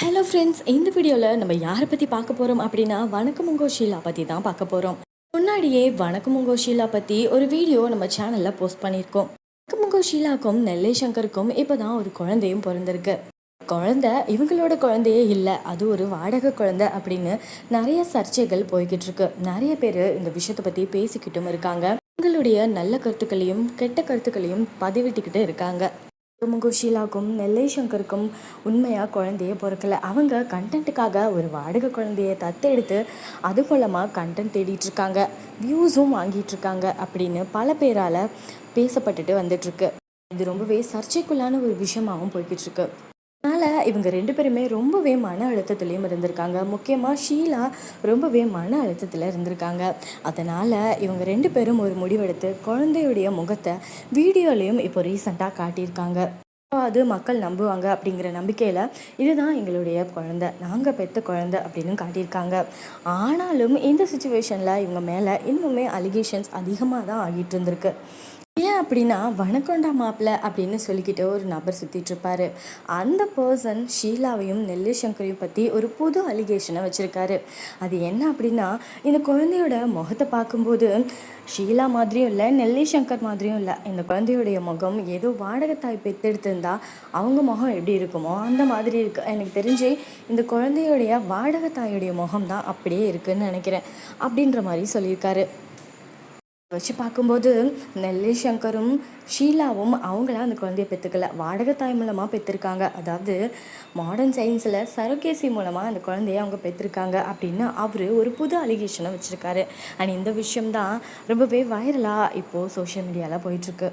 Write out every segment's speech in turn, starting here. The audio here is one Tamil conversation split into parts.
ஹலோ ஃப்ரெண்ட்ஸ் இந்த வீடியோவில் நம்ம யாரை பற்றி பார்க்க போகிறோம் அப்படின்னா வணக்கமுங்கோ ஷீலா பற்றி தான் பார்க்க போகிறோம் முன்னாடியே வணக்கமுங்கோ ஷீலா பற்றி ஒரு வீடியோ நம்ம சேனலில் போஸ்ட் பண்ணியிருக்கோம். வணக்கமுங்கோ ஷீலாக்கும் நெல்லை சங்கருக்கும் இப்போ தான் ஒரு குழந்தையும் பிறந்திருக்கு. குழந்தை இவங்களோட குழந்தையே இல்லை அது ஒரு வாடகை குழந்தை அப்படின்னு நிறைய சர்ச்சைகள் போய்கிட்டு இருக்கு. நிறைய பேர் இந்த விஷயத்தை பற்றி பேசிக்கிட்டும் இருக்காங்க. உங்களுடைய நல்ல கருத்துக்களையும் கெட்ட கருத்துக்களையும் பதிவிட்டுக்கிட்டு இருக்காங்க. முகு ஷீலாக்கும் நெல்லை சங்கருக்கும் உண்மையாக குழந்தைய பிறக்கல. அவங்க கண்டென்ட்டுக்காக ஒரு வாடகை குழந்தைய தத்தெடுத்து அது மூலமாக கண்டென்ட் தேடிட்டுருக்காங்க. வியூஸும் வாங்கிட்டுருக்காங்க அப்படின்னு பல பேரால் பேசப்பட்டுட்டு வந்துட்டுருக்கு. இது ரொம்பவே சர்ச்சைக்குள்ளான ஒரு விஷயமாகவும் போய்கிட்டு இருக்கு அதனால் இவங்க ரெண்டு பேருமே ரொம்பவே மன அழுத்தத்துலேயும் இருந்திருக்காங்க. முக்கியமாக ஷீலா ரொம்பவே மன அழுத்தத்தில் இருந்திருக்காங்க. அதனால் இவங்க ரெண்டு பேரும் ஒரு முடிவெடுத்து குழந்தையுடைய முகத்தை வீடியோலையும் இப்போ ரீசண்டாக காட்டியிருக்காங்க. அது மக்கள் நம்புவாங்க அப்படிங்கிற நம்பிக்கையில் இதுதான் எங்களுடைய குழந்த நாங்கள் பெற்ற குழந்த அப்படின்னு காட்டியிருக்காங்க. ஆனாலும் இந்த சுச்சுவேஷனில் இவங்க மேலே இன்னுமே அலிகேஷன்ஸ் அதிகமாக தான் ஆகிட்டு இருந்திருக்கு. அப்படின்னா வணக்கொண்டா மாப்பிள்ள அப்படின்னு சொல்லிக்கிட்டு ஒரு நபர் சுற்றிட்டு இருப்பாரு. அந்த பர்சன் ஷீலாவையும் நெல்லி சங்கரையும் பற்றி ஒரு புது அலிகேஷனை வச்சுருக்காரு. அது என்ன அப்படின்னா இந்த குழந்தையோட முகத்தை பார்க்கும்போது ஷீலா மாதிரியும் இல்லை நெல்லி சங்கர் மாதிரியும் இல்லை இந்த குழந்தையுடைய முகம் ஏதோ வாடகத்தாய் பெற்றெடுத்திருந்தா அவங்க முகம் எப்படி இருக்குமோ அந்த மாதிரி இருக்கு. எனக்கு தெரிஞ்சு இந்த குழந்தையுடைய வாடகத்தாயுடைய முகம் தான் அப்படியே இருக்குன்னு நினைக்கிறேன் அப்படின்ற மாதிரி சொல்லியிருக்காரு. வச்சு பார்க்கும்போது நெல்லை சங்கரும் ஷீலாவும் அவங்களாம் அந்த குழந்தைய பெற்றுக்கல வாடகை தாய் மூலமாக பெற்றிருக்காங்க அதாவது மாடர்ன் சயின்ஸில் சரோகேசி மூலமாக அந்த குழந்தைய அவங்க பெற்றிருக்காங்க அப்படின்னு அவர் ஒரு புது அலிகேஷனை வச்சுருக்காரு. அண்ட் இந்த விஷயம்தான் ரொம்பவே வைரலாக இப்போது சோஷியல் மீடியாவில் போயிட்டுருக்கு.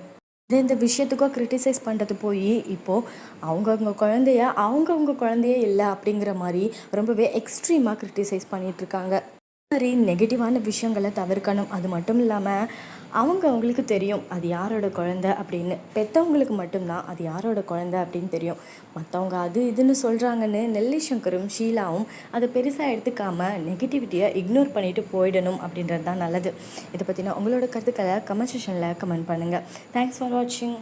இது இந்த விஷயத்துக்கும் க்ரிட்டிசைஸ் பண்ணுறது போய் இப்போது அவங்கவுங்க குழந்தைய அவங்கவுங்க குழந்தையே இல்லை அப்படிங்கிற மாதிரி ரொம்பவே எக்ஸ்ட்ரீமாக க்ரிட்டிசைஸ் பண்ணிகிட்ருக்காங்க மாதிரி நெகட்டிவான விஷயங்களை தவிர்க்கணும். அது மட்டும் இல்லாமல் அவங்க அவங்களுக்கு தெரியும் அது யாரோட குழந்த அப்படின்னு. பெற்றவங்களுக்கு மட்டும்தான் அது யாரோட குழந்த அப்படின்னு தெரியும். மற்றவங்க அது இதுன்னு சொல்கிறாங்கன்னு நெல்லி சங்கரும் ஷீலாவும் அதை பெருசாக எடுத்துக்காமல் நெகட்டிவிட்டியை இக்னோர் பண்ணிவிட்டு போயிடணும் அப்படின்றது தான் நல்லது. இதை பற்றின உங்களோட கருத்துக்களை கமெண்ட் செஷனில் கமெண்ட் பண்ணுங்கள் தேங்க்ஸ் ஃபார் வாட்சிங்